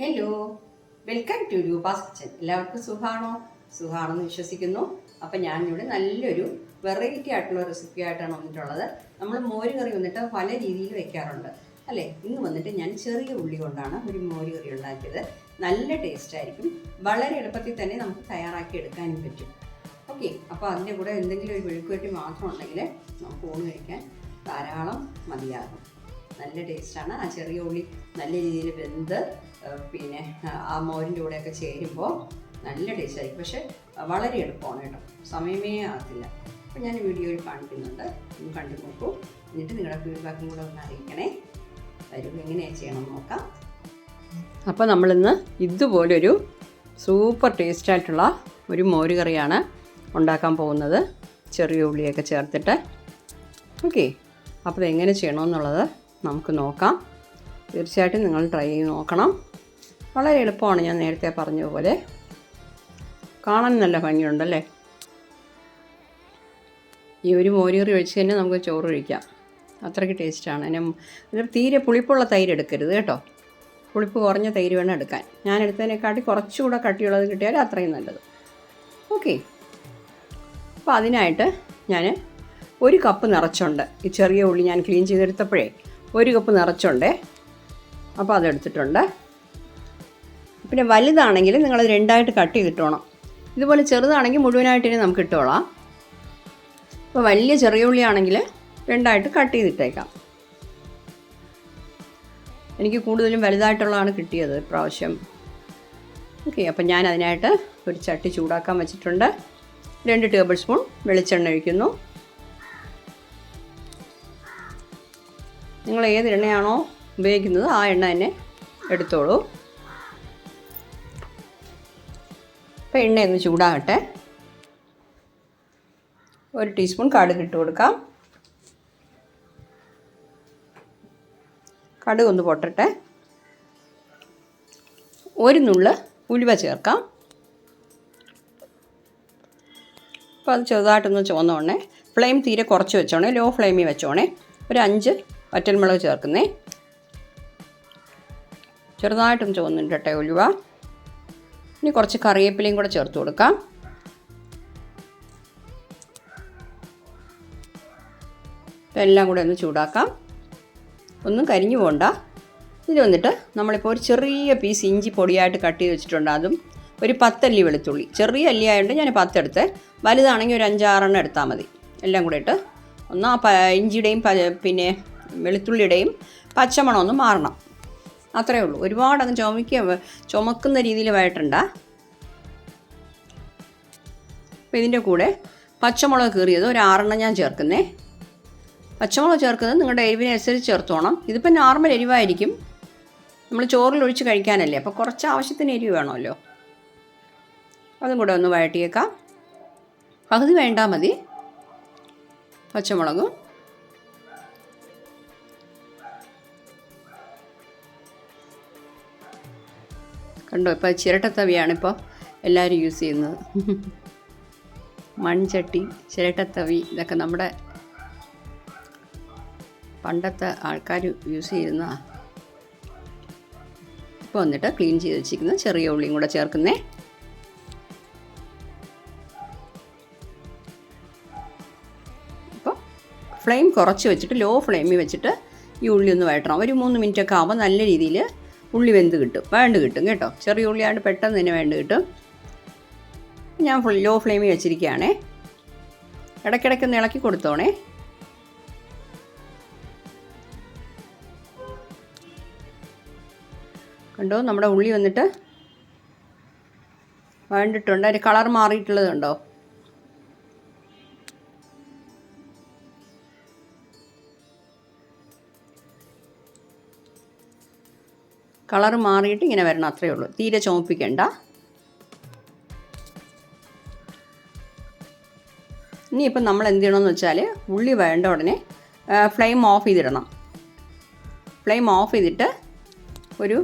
Hello welcome to Rupa's kitchen എല്ലാവർക്കും സുഖാണോ? സുഖാണെന്ന് വിശ്വസിക്കുന്നു. അപ്പം ഞാനിവിടെ നല്ലൊരു വെറൈറ്റി ആയിട്ടുള്ള റെസിപ്പി ആയിട്ടാണ് വന്നിട്ടുള്ളത്. നമ്മൾ മോര് കറി വന്നിട്ട് പല രീതിയിൽ വെക്കാറുണ്ട്. അല്ലേ? ഇന്ന് വന്നിട്ട് ഞാൻ ചെറിയ ഉള്ളി കൊണ്ടാണ് ഒരു മോര് കറി ഉണ്ടാക്കിയത്. നല്ല ടേസ്റ്റ് ആയിരിക്കും. വളരെ എളുപ്പത്തിൽ തന്നെ നമുക്ക് തയ്യാറാക്കി എടുക്കാനും പറ്റും. ഓക്കെ അപ്പോൾ അതിന്റെ കൂടെ എന്തെങ്കിലും ഒരു വെഴുക്കുവെട്ടി മാത്രം ഉണ്ടെങ്കിൽ നമുക്ക് ഊണ് കഴിക്കാൻ ധാരാളം മതിയാകും. നല്ല ടേസ്റ്റാണ്. ആ ചെറിയ ഉള്ളി നല്ല രീതിയിൽ വെന്ത് പിന്നെ ആ, മോരിന്റെ കൂടെയൊക്കെ ചേരുമ്പോൾ നല്ല ടേസ്റ്റായിരിക്കും പക്ഷെ വളരെ എളുപ്പമാണ് കേട്ടോ. സമയമേ ആകത്തില്ല. അപ്പോൾ ഞാൻ വീഡിയോയിൽ കാണിക്കുന്നുണ്ട്. ഒന്ന് കണ്ടു നോക്കൂ. എന്നിട്ട് നിങ്ങളുടെ ഫീഡ്ബാക്കും കൂടെ ഒന്ന് അറിയിക്കണേ. വരും എങ്ങനെയാണ് ചെയ്യണം നോക്കാം. അപ്പോൾ നമ്മളിന്ന് ഇതുപോലൊരു സൂപ്പർ ടേസ്റ്റായിട്ടുള്ള ഒരു മോര് കറിയാണ് ഉണ്ടാക്കാൻ പോകുന്നത്. ചെറിയ ഉള്ളിയൊക്കെ ചേർത്തിട്ട്. ഓക്കെ. അപ്പോൾ എങ്ങനെ ചെയ്യണമെന്നുള്ളത് നമുക്ക് നോക്കാം. തീർച്ചയായിട്ടും നിങ്ങൾ ട്രൈ ചെയ്ത് നോക്കണം. വളരെ എളുപ്പമാണ് ഞാൻ നേരത്തെ പറഞ്ഞതുപോലെ. പോലെ കാണാൻ നല്ല ഭംഗിയുണ്ടല്ലേ? ഈ ഒരു മോരുകറി ഒഴിച്ച് തന്നെ നമുക്ക് ചോറ് ഒഴിക്കാം അത്രയ്ക്ക് ടേസ്റ്റാണ് അതിന് തീരെ പുളിപ്പുള്ള തൈര് എടുക്കരുത് കേട്ടോ. പുളിപ്പ് കുറഞ്ഞ തൈര് വേണം എടുക്കാൻ. ഞാൻ എടുത്തതിനെക്കാട്ടി കുറച്ചുകൂടെ കട്ടിയുള്ളത് കിട്ടിയാൽ അത്രയും നല്ലത്. ഓക്കെ അപ്പോൾ അതിനായിട്ട് ഞാൻ ഒരു കപ്പ് നിറച്ചുണ്ട്. ഈ ചെറിയ ഉള്ളി ഞാൻ ക്ലീൻ ചെയ്തെടുത്തപ്പോഴേ ഒരു കപ്പ് നിറച്ചുണ്ട്. അപ്പോൾ അതെടുത്തിട്ടുണ്ട്. പിന്നെ വലുതാണെങ്കിൽ നിങ്ങൾ രണ്ടായിട്ട് കട്ട് ചെയ്തിട്ടോണം ഇതുപോലെ ചെറുതാണെങ്കിൽ മുഴുവനായിട്ട് ഇനി നമുക്ക് ഇട്ടോളാം. അപ്പോൾ വലിയ ചെറിയ ഉള്ളി ആണെങ്കിൽ രണ്ടായിട്ട് കട്ട് ചെയ്തിട്ടേക്കാം. എനിക്ക് കൂടുതലും വലുതായിട്ടുള്ളതാണ് കിട്ടിയത് ഇപ്രാവശ്യം. ഓക്കെ അപ്പം ഞാൻ അതിനായിട്ട് ഒരു ചട്ടി ചൂടാക്കാൻ വെച്ചിട്ടുണ്ട്. രണ്ട് ടേബിൾ സ്പൂൺ വെളിച്ചെണ്ണ ഒഴിക്കുന്നു. നിങ്ങൾ ഏത് എണ്ണയാണോ ഉപയോഗിക്കുന്നത് ആ എണ്ണ തന്നെ എടുത്തോളൂ. അപ്പോൾ എണ്ണയൊന്ന് ചൂടാകട്ടെ. ഒരു ടീസ്പൂൺ കടുക് ഇട്ട് കൊടുക്കാം. കടുക് ഒന്ന് പൊട്ടട്ടെ. ഒരു നുള്ള് ഉലുവ ചേർക്കാം. അപ്പോൾ അത് ചെറുതായിട്ടൊന്ന് ചുവന്നോണേ. ഫ്ലെയിം തീരെ കുറച്ച് വെച്ചോണേ ലോ ഫ്ലെയിമിൽ വെച്ചോണേ. ഒരു അഞ്ച് വറ്റൽമുളക് ചേർക്കുന്നേ. ചെറുതായിട്ടും ചുവന്നിട്ടട്ടെ ഉലുവ. ഇനി കുറച്ച് കറിവേപ്പിലയും കൂടെ ചേർത്ത് കൊടുക്കാം. എല്ലാം കൂടെ ഒന്ന് ചൂടാക്കാം. ഒന്നും കരിഞ്ഞു പോകണ്ട ഇത് വന്നിട്ട് നമ്മളിപ്പോൾ ഒരു ചെറിയ പീസ് ഇഞ്ചി പൊടിയായിട്ട് കട്ട് ചെയ്ത് വെച്ചിട്ടുണ്ട്. അതും ഒരു പത്തല്ലി വെളുത്തുള്ളി. ചെറിയ അല്ലി ആയതുകൊണ്ട് ഞാൻ പത്തെടുത്ത്. വലുതാണെങ്കിൽ ഒരു അഞ്ചാറെണ്ണം എടുത്താൽ മതി. എല്ലാം കൂടെ ഇട്ട് ഒന്ന് ആ ഇഞ്ചിയുടെയും പിന്നെ വെളുത്തുള്ളിയുടെയും പച്ചമണം ഒന്ന് മാറണം. അത്രയേ ഉള്ളൂ. ഒരുപാട് അങ്ങ് ചുമക്കുക ചുമക്കുന്ന രീതിയിൽ വഴട്ടണ്ട അപ്പോൾ ഇതിന്റെ കൂടെ പച്ചമുളക് കീറിയത് ഒരു ആറെണ്ണം ഞാൻ ചേർക്കുന്നേ. പച്ചമുളക് ചേർക്കുന്നത് നിങ്ങളുടെ എരിവിനനുസരിച്ച് ചേർത്തോണം. ഇതിപ്പോൾ നോർമൽ എരിവായിരിക്കും. നമ്മൾ ചോറിൽ ഒഴിച്ച് കഴിക്കാനല്ലേ. അപ്പോൾ കുറച്ച് ആവശ്യത്തിന് എരിവ് വേണമല്ലോ. അതും കൂടെ ഒന്ന് വഴട്ടിയേക്കാം പകുതി വേണ്ടാ മതി. പച്ചമുളകും കണ്ടോ? ഇപ്പോൾ ചിരട്ടത്തവിയാണിപ്പോൾ എല്ലാവരും യൂസ് ചെയ്യുന്നത്. മൺചട്ടി ചിരട്ടത്തവി ഇതൊക്കെ നമ്മുടെ പണ്ടത്തെ ആൾക്കാർ യൂസ് ചെയ്യുന്ന ഇപ്പോൾ വന്നിട്ട് ക്ലീൻ ചെയ്ത് വെച്ചിരിക്കുന്ന. ചെറിയ ഉള്ളിയും കൂടെ ചേർക്കുന്നേ. ഇപ്പോൾ ഫ്ലെയിം കുറച്ച് വെച്ചിട്ട് ലോ ഫ്ലെയിമിൽ വെച്ചിട്ട് ഈ ഉള്ളി ഒന്ന് വഴറ്റണം. ഒരു മൂന്ന് മിനിറ്റ് ഒക്കെ ആകുമ്പോൾ നല്ല രീതിയിൽ ഉള്ളി വെന്ത് കിട്ടും. വേണ്ട കിട്ടും കേട്ടോ. ചെറിയ ഉള്ളിയാണ്ട് പെട്ടെന്ന് തന്നെ വേണ്ട കിട്ടും. ഞാൻ ഫുൾ ലോ ഫ്ലെയിമിൽ വെച്ചിരിക്കുകയാണേ. ഇടയ്ക്കിടയ്ക്ക് ഒന്ന് ഇളക്കി കൊടുത്തോണേ. കണ്ടോ? നമ്മുടെ ഉള്ളി വന്നിട്ട് വേണ്ടിട്ടുണ്ട്. അതിന്റെ കളർ മാറിയിട്ടുള്ളത് കണ്ടോ? കളർ മാറിയിട്ട് ഇങ്ങനെ വരണം അത്രയേ ഉള്ളൂ. തീരെ ചുമപ്പിക്കണ്ട. ഇനിയിപ്പം നമ്മൾ എന്ത് ചെയ്യണമെന്ന് വെച്ചാൽ ഉള്ളി വേണ്ട ഉടനെ ഫ്ലെയിം ഓഫ് ചെയ്തിടണം. ഫ്ലെയിം ഓഫ് ചെയ്തിട്ട് ഒരു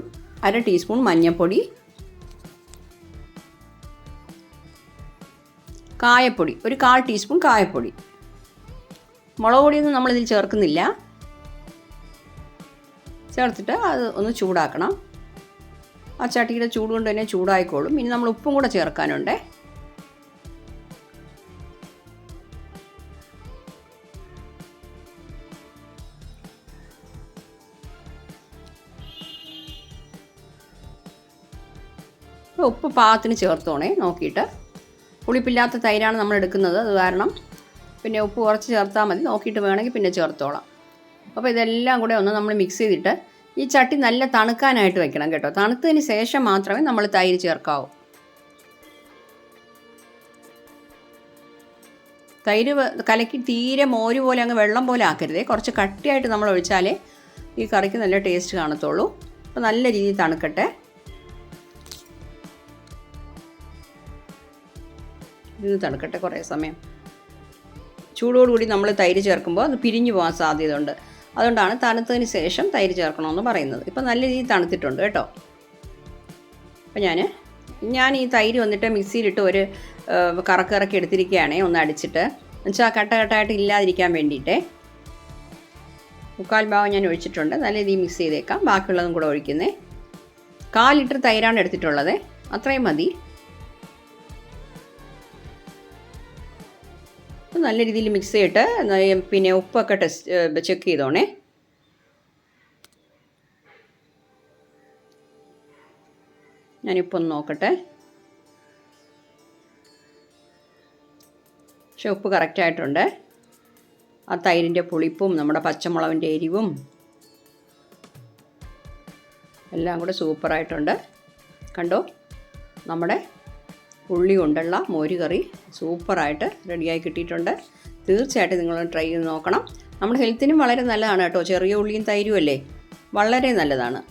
അര ടീസ്പൂൺ മഞ്ഞൾപ്പൊടി കായപ്പൊടി ഒരു കാൽ ടീസ്പൂൺ കായപ്പൊടി. മുളക് പൊടിയൊന്നും നമ്മളിതിൽ ചേർക്കുന്നില്ല. ചേർത്തിട്ട് അത് ഒന്ന് ചൂടാക്കണം. ആ ചട്ടിയുടെ ചൂട് കൊണ്ട് തന്നെ ചൂടായിക്കോളും. ഇനി നമ്മൾ ഉപ്പും കൂടെ ചേർക്കാനുണ്ട്. ഉപ്പ് പാകത്തിന് ചേർത്തോണേ നോക്കിയിട്ട്. പുളിപ്പില്ലാത്ത തൈരാണ് നമ്മൾ എടുക്കുന്നത് അത് കാരണം. പിന്നെ ഉപ്പ് കുറച്ച് ചേർത്താൽ മതി നോക്കിയിട്ട് വേണമെങ്കിൽ പിന്നെ ചേർത്തോളാം. അപ്പോൾ ഇതെല്ലാം കൂടെ ഒന്ന് നമ്മൾ മിക്സ് ചെയ്തിട്ട് ഈ ചട്ടി നല്ല തണുക്കാനായിട്ട് വെക്കണം കേട്ടോ. തണുത്തതിന് ശേഷം മാത്രമേ നമ്മൾ തൈര് ചേർക്കാവൂ. തൈര് കലക്കി തീരെ മോര് പോലെ അങ്ങ് വെള്ളം പോലെ ആക്കരുതേ. കുറച്ച് കട്ടിയായിട്ട് നമ്മൾ ഒഴിച്ചാലേ ഈ കറിക്ക് നല്ല ടേസ്റ്റ് കാണത്തുള്ളൂ. അപ്പോൾ നല്ല രീതിയിൽ തണുക്കട്ടെ. ഇത് തണുക്കട്ടെ കുറേ സമയം. ചൂടോടുകൂടി നമ്മൾ തൈര് ചേർക്കുമ്പോൾ അത് പിരിഞ്ഞു പോകാൻ സാധ്യതയുണ്ട്. അതുകൊണ്ടാണ് തണുത്തതിന് ശേഷം തൈര് ചേർക്കണമെന്ന് പറയുന്നത്. ഇപ്പം നല്ല രീതിയിൽ തണുത്തിട്ടുണ്ട് കേട്ടോ. അപ്പം ഞാൻ ഞാൻ ഈ തൈര് വന്നിട്ട് മിക്സിയിലിട്ട് ഒരു കറക്കിറക്കി എടുത്തിരിക്കുകയാണേ ഒന്ന് അടിച്ചിട്ട്. എന്നുവെച്ചാൽ കട്ട കട്ടായിട്ട് ഇല്ലാതിരിക്കാൻ വേണ്ടിയിട്ടേ. മുക്കാൽ ഭാഗം ഞാൻ ഒഴിച്ചിട്ടുണ്ട്. നല്ല രീതിയിൽ മിക്സ് ചെയ്തേക്കാം. ബാക്കിയുള്ളതും കൂടെ ഒഴിക്കുന്നേ. കാൽ ലിറ്റർ തൈരാണ് എടുത്തിട്ടുള്ളത്. അത്രയും മതി. നല്ല രീതിയിൽ മിക്സ് ചെയ്തിട്ട് പിന്നെ ഉപ്പൊക്കെ ടെസ്റ്റ് ചെക്ക് ചെയ്തോണേ. ഞാനിപ്പോൾ ഒന്ന് നോക്കട്ടെ. പക്ഷെ ഉപ്പ് കറക്റ്റായിട്ടുണ്ട് ആ തൈരിന്റെ പുളിപ്പും നമ്മുടെ പച്ചമുളകിന്റെ എരിവും എല്ലാം കൂടെ സൂപ്പറായിട്ടുണ്ട് കണ്ടോ? നമ്മുടെ ഉള്ളി കൊണ്ടുള്ള മോരുകറി സൂപ്പറായിട്ട് റെഡിയായി കിട്ടിയിട്ടുണ്ട്. തീർച്ചയായിട്ടും നിങ്ങൾ ട്രൈ ചെയ്ത് നോക്കണം. നമ്മുടെ ഹെൽത്തിനും വളരെ നല്ലതാണ് കേട്ടോ. ചെറിയ ഉള്ളിയും തൈരും അല്ലേ? വളരെ നല്ലതാണ്.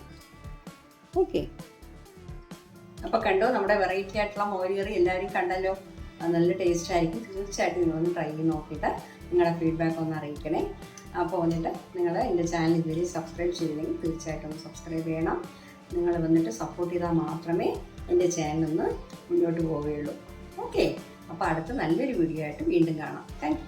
ഓക്കെ. അപ്പോൾ കണ്ടോ നമ്മുടെ വെറൈറ്റി ആയിട്ടുള്ള മോരുകറി എല്ലാവരും കണ്ടല്ലോ. നല്ല ടേസ്റ്റ് ആയിരിക്കും. തീർച്ചയായിട്ടും നിങ്ങളൊന്ന് ട്രൈ ചെയ്ത് നോക്കിയിട്ട് നിങ്ങളുടെ ഫീഡ്ബാക്ക് ഒന്ന് അറിയിക്കണേ. അപ്പോൾ വന്നിട്ട് നിങ്ങൾ എന്റെ ചാനൽ ഇതുവരെ സബ്സ്ക്രൈബ് ചെയ്തില്ലെങ്കിൽ തീർച്ചയായിട്ടും സബ്സ്ക്രൈബ് ചെയ്യണം. നിങ്ങൾ വന്നിട്ട് സപ്പോർട്ട് ചെയ്താൽ മാത്രമേ എന്റെ ചാനൽ ഒന്ന് മുന്നോട്ട് പോവുകയുള്ളൂ. ഓക്കെ. അപ്പോൾ അടുത്ത നല്ലൊരു വീഡിയോ ആയിട്ട് വീണ്ടും കാണാം. താങ്ക്